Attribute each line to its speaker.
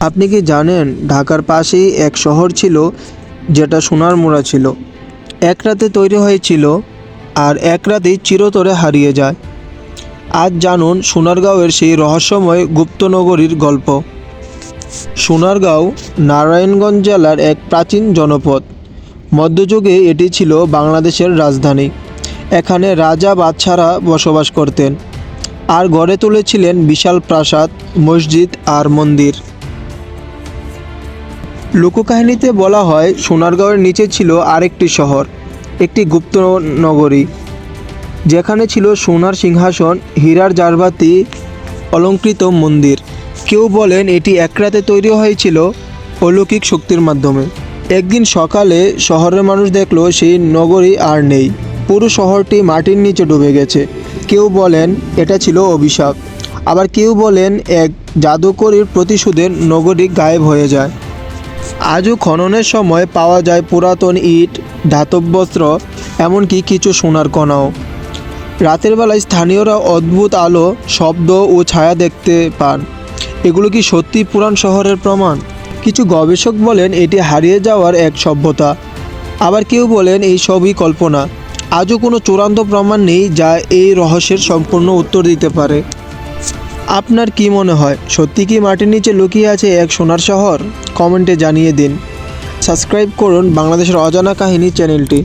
Speaker 1: আপনি কি জানেন ঢাকার পাশেই এক শহর ছিল যেটা সোনার মোড়া ছিল? এক রাতে তৈরি হয়েছিল আর এক রাতেই চিরতরে হারিয়ে যায়। আজ জানুন সোনারগাঁওয়ের সেই রহস্যময় গুপ্তনগরীর গল্প। সোনারগাঁও, নারায়ণগঞ্জ জেলার এক প্রাচীন জনপদ। মধ্যযুগে এটি ছিল বাংলাদেশের রাজধানী। এখানে রাজা বাদশারা বসবাস করতেন। আর গড়ে তুলেছিলেন বিশাল প্রাসাদ, মসজিদ আর মন্দির। লোককাহিনীতে বলা হয়, সোনারগাঁওয়ের নিচে ছিল আরেকটি শহর, একটি গুপ্ত নগরী। যেখানে ছিল সোনার সিংহাসন, হীরার জারবাতি, অলঙ্কৃত মন্দির। কেউ বলেন এটি এক রাতে তৈরি হয়েছিল অলৌকিক শক্তির মাধ্যমে। একদিন সকালে শহরের মানুষ দেখল, সেই নগরী আর নেই। পুরো শহরটি মাটির নিচে ডুবে গেছে। কেউ বলেন এটা ছিল অভিশাপ। আবার কেউ বলেন এক জাদুকরীর প্রতিশোধে নগরী গায়েব হয়ে যায়। আজও খননের সময় পাওয়া যায় পুরাতন ইট, ধাতব বস্ত্র, এমনকি কিছু সোনার কণাও। রাতের বেলায় স্থানীয়রা অদ্ভুত আলো, শব্দ ও ছায়া দেখতে পান। এগুলো কি সত্যি পুরান শহরের প্রমাণ? কিছু গবেষক বলেন এটি হারিয়ে যাওয়ার এক সভ্যতা। আবার কেউ বলেন এই সবই কল্পনা। আজও কোনো চূড়ান্ত প্রমাণ নেই যা এই রহস্যের সম্পূর্ণ উত্তর দিতে পারে। আপনার কি মনে হয়? সত্যি কি মাটির নিচে লুকিয়ে আছে এক সোনার শহর? কমেন্টে জানিয়ে দিন। সাবস্ক্রাইব করুন বাংলাদেশের অজানা কাহিনী চ্যানেলটি।